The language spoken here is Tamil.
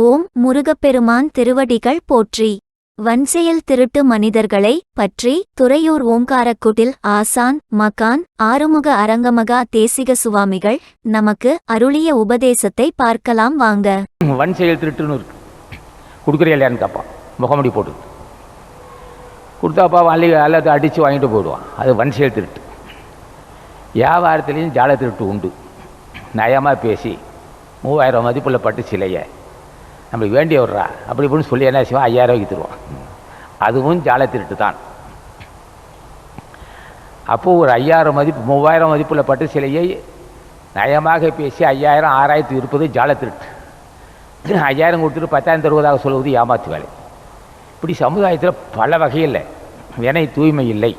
ஓம் முருகப்பெருமான் திருவடிகள் போற்றி. வன்செயல் திருட்டு மனிதர்களை பற்றி துறையூர் ஓங்காரக்குடில் ஆசான் மகான் ஆறுமுக அரங்கமகா தேசிக சுவாமிகள் நமக்கு அருளிய உபதேசத்தை பார்க்கலாம் வாங்க. வன் செயல் திருட்டுன்னு இருக்கு. கொடுக்குறியா இல்லையான்னு கேட்பான். முகமுடி போட்டு. கொடுத்தாப்பா வள்ளி அல்லது அடித்து வாங்கிட்டு போயிடுவான். அது வன் செயல் திருட்டு. வியாபாரத்துலேயும் ஜால திருட்டு உண்டு. நயமாக பேசி மூவாயிரம் மதிப்புள்ள பட்டு சிலையை நம்மளுக்கு வேண்டிய விட்றா. அப்படி இப்படின்னு சொல்லி என்ன செய்வோம் ஐயாயிரம் ரூபாய்க்கு தருவோம் அதுவும் ஜால திருட்டு தான் அப்போது ஒரு ஐயாயிரம் மதிப்பு மூவாயிரம் மதிப்புள்ள பட்டு சிலையை நயமாக பேசி ஐயாயிரம் ஆறாயிரத்து இருப்பது ஜால திருட்டு ஐயாயிரம் கொடுத்துட்டு பத்தாயிரம் தருவதாக சொல்வது ஏமாத்து வேலை. இப்படி சமுதாயத்தில் பல வகையில் வினை தூய்மை இல்லை.